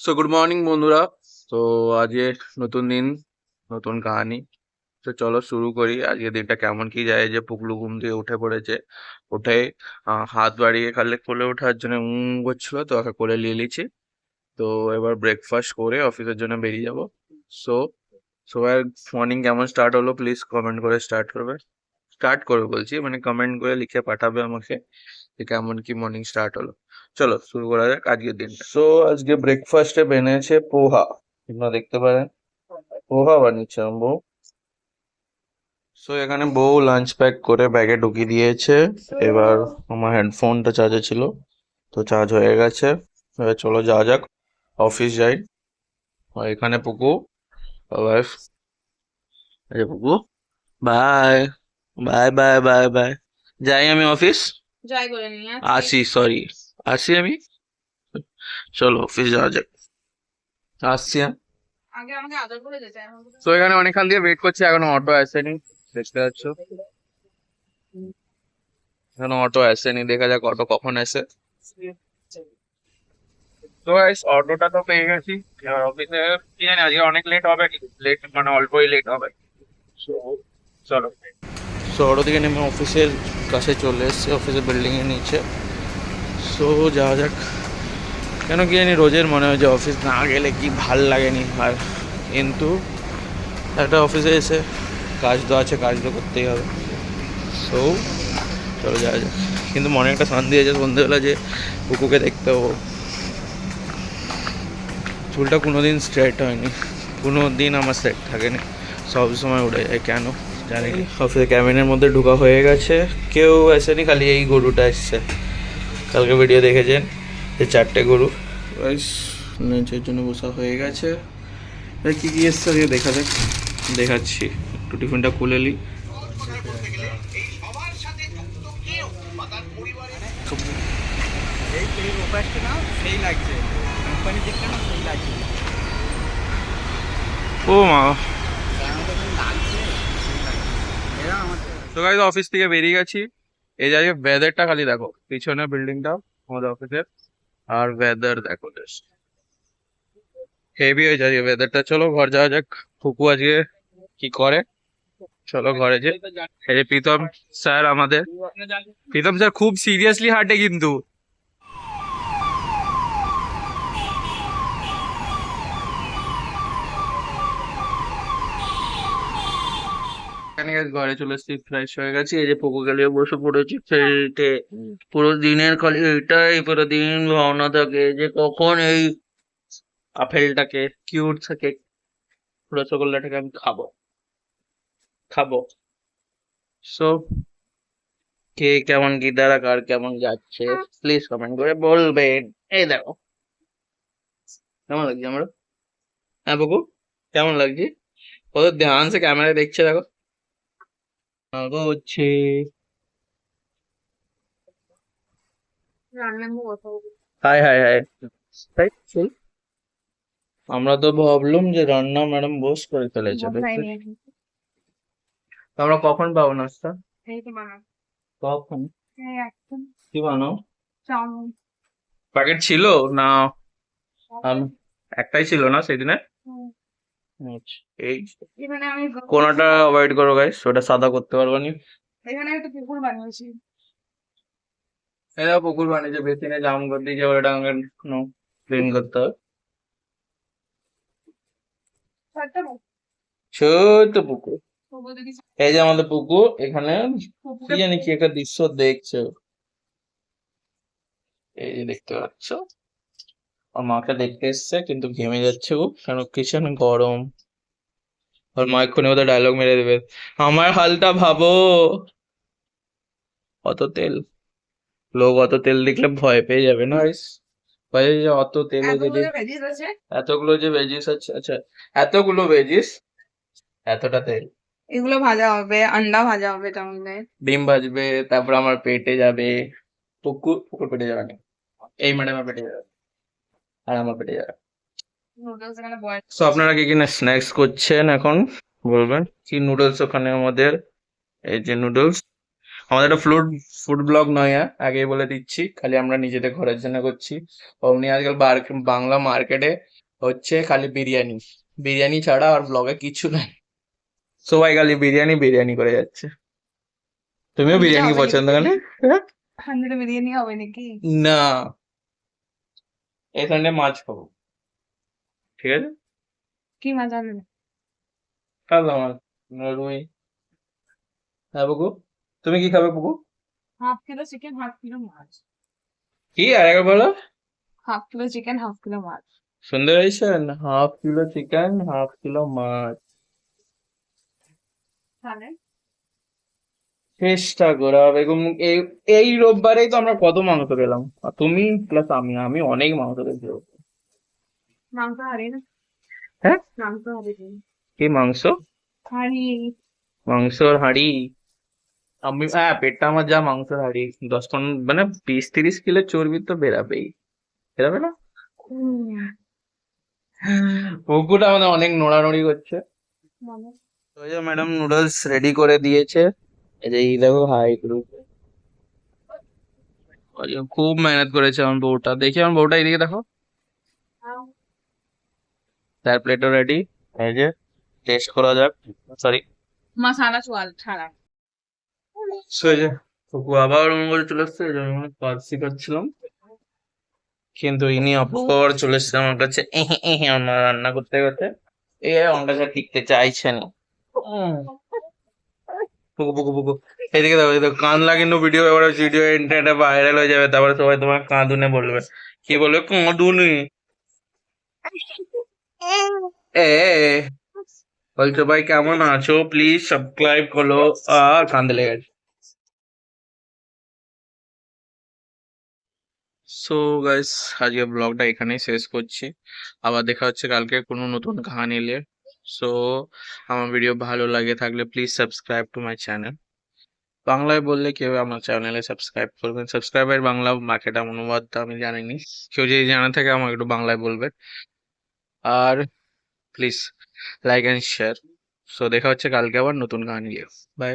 So good morning বন্ধুরা। তো আজকে নতুন দিন, নতুন কাহানি। তো চলো শুরু করি। আজকে দিনটা কেমন কি যায়, যে পুকলু ঘুম দিয়ে উঠে পড়েছে। উঠে হাত বাড়িয়ে খালে কোলে ওঠার জন্য উম, করছিল, তো ওকে কোলে নিয়ে নিয়েছি তো, এবার ব্রেকফাস্ট করে অফিসের জন্য বেরিয়ে যাব। সো সবাই মর্নিং কেমন স্টার্ট হলো প্লিজ কমেন্ট করে স্টার্ট করবে। স্টার্ট করবে বলছি মানে কমেন্ট করে লিখে পাঠাবে আমাকে যে কেমন কি মর্নিং স্টার্ট হলো। চলো, শুরু করা যাক আজকের দিনটা। সো আজকে ব্রেকফাস্টে বেনেছে পোহা। আপনারা দেখতে পারেন। পোহা বানিয়েছে আমার বউ সো এখানে বউ লাঞ্চ প্যাক করে ব্যাগে ঢুকিয়ে দিয়েছে। এবার আমার হেডফোনটা চার্জে ছিল, তো চার্জ হয়ে গেছে। এবার চলো যাওয়া যাক অফিস যাই। এখানে পুকু এই পুকু bye bye bye bye bye যাই আমি অফিস জয় করে নিয়ে আসি। সরি আসি আমি? চলো অফিস যাওয়া যাক। আসছি হ্যাঁ। আগে আমাকে আদর করে যেতে তো এখানে অনেকক্ষণ দিয়ে ওয়েট করছি এখনও অটো আসেনি। দেখতে পাচ্ছ? এখনও অটো আসেনি দেখা যাক অটো কখন আসে। তো গাইস অটোটা তো পেয়ে গেছি। এবার অফিসে কি জানি আজকে অনেক লেট হবে লেট মানে অল্পই লেট হবে। চলো। অটো থেকে নেমে অফিসের কাছে চলে এসেছে, অফিসের বিল্ডিংয়ের নিচে। সো যাওয়া যাক। কেন কি জানি রোজের মনে হয় যে অফিস না গেলে কি ভালো লাগেনি। আর কিন্তু একটা অফিসে এসে কাজ তো আছে, কাজ তো করতেই হবে। সো চলো যাওয়া যাক। কিন্তু মনে একটা শান্তি আছে সন্ধ্যেবেলা যে কুকুকে দেখতে হব চুলটা কোনো দিন স্ট্রেট হয়নি। কোনো দিন আমার সেট থাকেনি। সব সময় উড়ে যায়। কেন? অফিসে ক্যাবিনের মধ্যে ঢোকা হয়ে গেছে। কেউ আসেনি, খালি এই গরুটা এসছে। কালকে ভিডিও দেখেছেন যে চারটে গরু। লাঞ্চের জন্য বসা হয়ে গেছে। কি কি এসছে আজকে দেখা যাক। দেখাচ্ছি। একটু টিফিনটা খুলে নিই। এই এই অভ্যাসটা না সেই লাগছে কোম্পানি দিকটা না সেই লাগছে ও মা আমাদের এখন লাগছে সেই লাগছে এরা আমাদের তো গাইজ অফিস থেকে বেরিয়ে গেছি। এই জায়গায় ওয়েদারটা খালি দেখো পিছনে বিল্ডিংটা আমাদের অফিসের আর ওয়েদার দেখো জাস্ট হেভি হয়ে যায় ওয়েদারটা চলো ঘর যাওয়া যাক ফুকু আজকে কি করে? চলো ঘরে যে, এই যে প্রীতম স্যার আমাদের। প্রীতম স্যার খুব সিরিয়াসলি হাঁটে কিন্তু। এখানে ঘরে চলে এসেছি ফ্রেশ হয়ে গেছি। এই যে পুকু গেলে বসে পড়েছি খেলতে পুরো দিনের খালি এটাই পুরো দিন ভাবনা থাকে যে কখন এই আপেলটাকে কিউট থাকে রসগোল্লাটাকে আমি খাব। খাব। সো কে কেমন কি দ্বারা কার কেমন যাচ্ছে প্লিজ কমেন্ট করে বলবেন। এই দেখো। কেমন লাগছে আমরা হ্যাঁ বকু কেমন লাগছে? কত ধ্যান সে ক্যামেরায় দেখছে দেখো। হচ্ছে হাই হাই হাই তাই চল আমরা তো ভাবলাম যে রান্না ম্যাডাম বস করে দেখতে। তো আমরা কখন পাবো নাস্তা? কখন? কি বানাও? প্যাকেট ছিল না? একটাই ছিল না সেদিনে? এই কোনোটা অ্যাভয়েড করো গাইস ওটা সাদা করতে পারব নি? এখানে একটা পুকুর বানিয়েছি। এটা পুকুর বানিয়েছে বেসিনে জাম করে দিয়েছে ওটা আমাকে ক্লিন করতে হবে। ছোট পুকুর। এই যে আমাদের পুকুর এখানে কি জানি কি একটা দৃশ্য দেখছ। এই যে দেখতে পাচ্ছ? ওর মাকে দেখতে এসছে কিন্তু ঘেমে যাচ্ছে ও কেন? ভীষণ গরম। ওর মা এক্ষুনি ওদের ডায়লগ মেরে দেবে। আমার হালটা ভাবো। অত তেল। লোক অত তেল দেখলে ভয় পেয়ে যাবে না? ভয় যে অত তেলে যদি এতগুলো যে ভেজিস আছে আচ্ছা এতগুলো ভেজিস এতটা তেল। এগুলো ভাজা হবে আন্ডা ভাজা হবে তার মধ্যে। ডিম ভাজবে তারপর আমার পেটে যাবে। পুকুর পুকুর পেটে যাবে। না এই ম্যাডামের পেটে যাবে। আর আমার পেটে যাবে। তো আপনারা কি কি না স্ন্যাক্স করছেন এখন? বলবেন। কি নুডলস ওখানে আমাদের? এই যে নুডলস আমাদের একটা ফুড ফুড ব্লগ নয় হ্যাঁ? আগেই বলে দিচ্ছি। খালি আমরা নিজেদের ঘরের জন্য করছি। অমনি আজকাল বাংলা মার্কেটে হচ্ছে খালি বিরিয়ানি। বিরিয়ানি ছাড়া আর ব্লগে কিছু নাই। সবাই খালি বিরিয়ানি বিরিয়ানি করে যাচ্ছে। তুমিও বিরিয়ানি পছন্দ? করে বিরিয়ানি হবে নাকি? না। সানডে মাছ খাব। ঠিক আছে? কি মাছ আনবে? কাতলা মাছ রুই। হ্যাঁ বুকু? তুমি কি খাবে বুকু? Half kilo chicken half kilo মাছ। কি? আর একবার বলো। Half kilo chicken half kilo মাছ। শুনতে পেয়েছেন half kilo chicken half kilo মাছ। তাহলে? চেষ্টা করা হবে। এবং এই এই রোববারেই তো আমরা কত মাংস পেলাম আর তুমি প্লাস আমি আমি অনেক মাংস পেয়েছি মাংস হারি না? হ্যাঁ? মাংস হারি কি মাংস? হারি মাংসর হাঁড়ি। আমি হ্যাঁ পেটটা আমার যা মাংসর হাঁড়ি। দশ পনেরো মানে বিশ তিরিশ কিলো চর্বি তো বেরাবেই। বেরাবে না? পুকুরটা আমাদের অনেক নোড়ানোড়ি করছে। ম্যাডাম নুডলস রেডি করে দিয়েছে। এই যে এই দেখো হাই গ্রুপ খুব মেহনত করেছে আমার বউটা। দেখি আমার বউটা এদিকে দেখো। তার প্লেটও রেডি এই যে টেস্ট করা যাক। সরি মশালা চুয়াল ছাড়া। সো এই যে কুকু আবার করে চলে এসছে এই জন্য আমি কাজ শিখাচ্ছিলাম। কিন্তু ইনি আবার চলে এসছে আমার কাছে। এহে এহে আমার রান্না করতে করতে। এই আমার কাছে টিকতে চাইছে না। পুকু পুকু এদিকে দেখো, এদিকে কান লাগানো ভিডিও এবার ভিডিও ইন্টারনেটে ভাইরাল হয়ে যাবে, তারপরে সবাই তোমার কাঁদুনে বলবে। কি বলবে? কাঁদুনে। এ বলছো, ভাই, কেমন আছো? প্লিজ সাবস্ক্রাইব করো। আর কান্দে লেগেছে সো গাইস আজকে ব্লগটা এখানেই শেষ করছি। আবার দেখা হচ্ছে কালকে কোনো নতুন গান এলে সো আমার ভিডিও ভালো লাগে থাকলে please subscribe to my channel বাংলায় বললে কেউ আমার চ্যানেলে সাবস্ক্রাইব করবেন সাবস্ক্রাইবের বাংলা মার্কেটা অনুবাদটা আমি জানিনি। কেউ যদি জানা থাকে আমাকে একটু বাংলায় বলবেন আর please like and share so দেখা হচ্ছে কালকে আবার নতুন গান নিয়ে। বাই